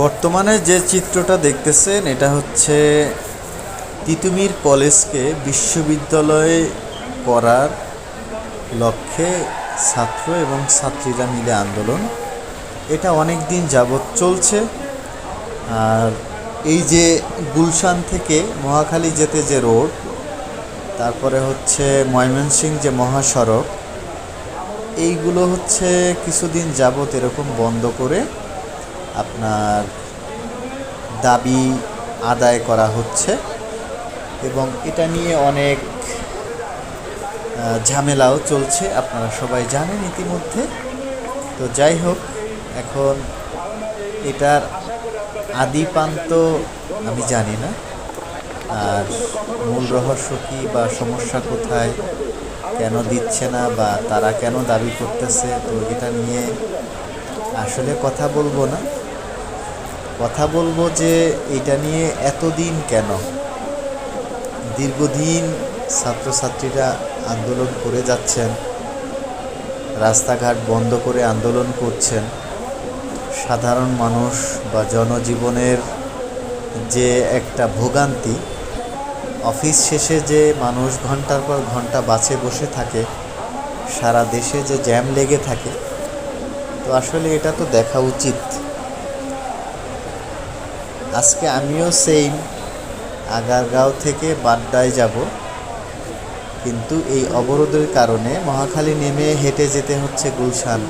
বর্তমানে যে চিত্রটা দেখতেছেন, এটা হচ্ছে তিতুমির কলেজকে বিশ্ববিদ্যালয়ে করার লক্ষ্যে ছাত্র এবং ছাত্রীরা মিলে আন্দোলন। এটা অনেক দিন যাবৎ চলছে। আর এই যে গুলশান থেকে মহাখালী যেতে যে রোড, তারপরে হচ্ছে ময়মনসিংহ যে মহাসড়ক, এইগুলো হচ্ছে কিছুদিন যাবৎ এরকম বন্ধ করে আপনার দাবি আদায় করা হচ্ছে এবং এটা নিয়ে অনেক ঝামেলাও চলছে, আপনারা সবাই জানেন ইতিমধ্যে। তো যাই হোক, এখন এটার আদি আদিপান্ত আমি জানি না। আর মূল রহস্য কী বা সমস্যা কোথায়, কেন দিচ্ছে না বা তারা কেন দাবি করতেছে, তো এটা নিয়ে আসলে কথা বলব না। কথা বলব যে এটা নিয়ে এতদিন কেন? দীর্ঘদিন ছাত্রছাত্রীরা আন্দোলন করে যাচ্ছেন, রাস্তাঘাট বন্ধ করে আন্দোলন করছেন। সাধারণ মানুষ বা জনজীবনের যে একটা ভোগান্তি, অফিস শেষে যে মানুষ ঘণ্টার পর ঘণ্টা বাসে বসে থাকে, সারা দেশে যে জ্যাম লেগে থাকে, তো আসলে এটা তো দেখা উচিত। আজকে আমিও সেম আগারগাঁও থেকে বাড্ডায় যাব। কিন্তু এই অবরোধের কারণে মহাখালী নেমে হেঁটে যেতে হচ্ছে গুলশান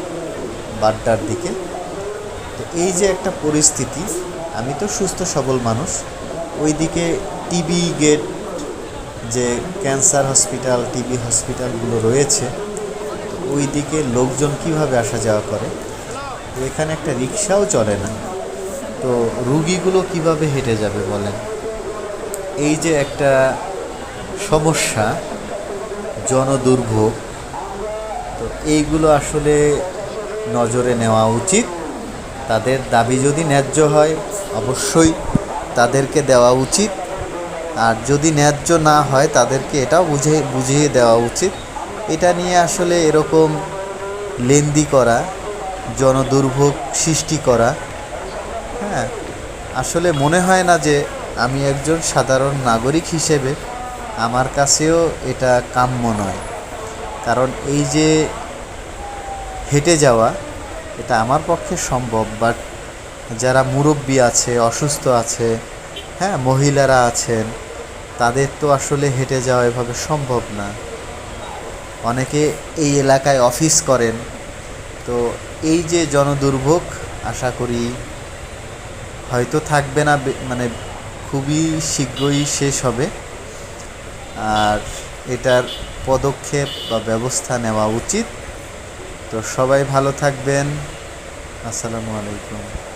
বাড্ডার দিকে। তো এই যে একটা পরিস্থিতি, আমি তো সুস্থ সবল মানুষ। ওইদিকে টিবি গেট যে ক্যান্সার হসপিটাল টিবি হসপিটালগুলো রয়েছে ওই দিকে লোকজন কীভাবে আসা যাওয়া করে? এখানে একটা রিক্সাও চলে না। তো রুগীগুলো কীভাবে হেঁটে যাবে বলেন? এই যে একটা সমস্যা, জনদুর্ভোগ, তো এইগুলো আসলে নজরে নেওয়া উচিত। তাদের দাবি যদি ন্যায্য হয়, অবশ্যই তাদেরকে দেওয়া উচিত। আর যদি ন্যায্য না হয়, তাদেরকে এটাও বুঝে, বুঝিয়ে দেওয়া উচিত। এটা নিয়ে আসলে এরকম লেন্দি করা, জনদুর্ভোগ সৃষ্টি করা হ্যাঁ আসলে মনে হয় না যে আমি একজন সাধারণ নাগরিক হিসেবে আমার কাছেও এটা কাম্য নয়। কারণ এই যে হেঁটে যাওয়া, এটা আমার পক্ষে সম্ভব বাট যারা মুরব্বী আছে, অসুস্থ আছে হ্যাঁ মহিলারা আছেন, তাদের তো আসলে হেঁটে যাওয়া এভাবে সম্ভব না। অনেকে এই এলাকায় অফিস করেন, তো এই যে জনদুর্ভোগ, আশা করি হয়তো থাকবে না মানে খুবই শীঘ্রই শেষ হবে। আর এটার পদক্ষেপ বা ব্যবস্থা নেওয়া উচিত। তো সবাই ভালো থাকবেন। আসসালামু আলাইকুম।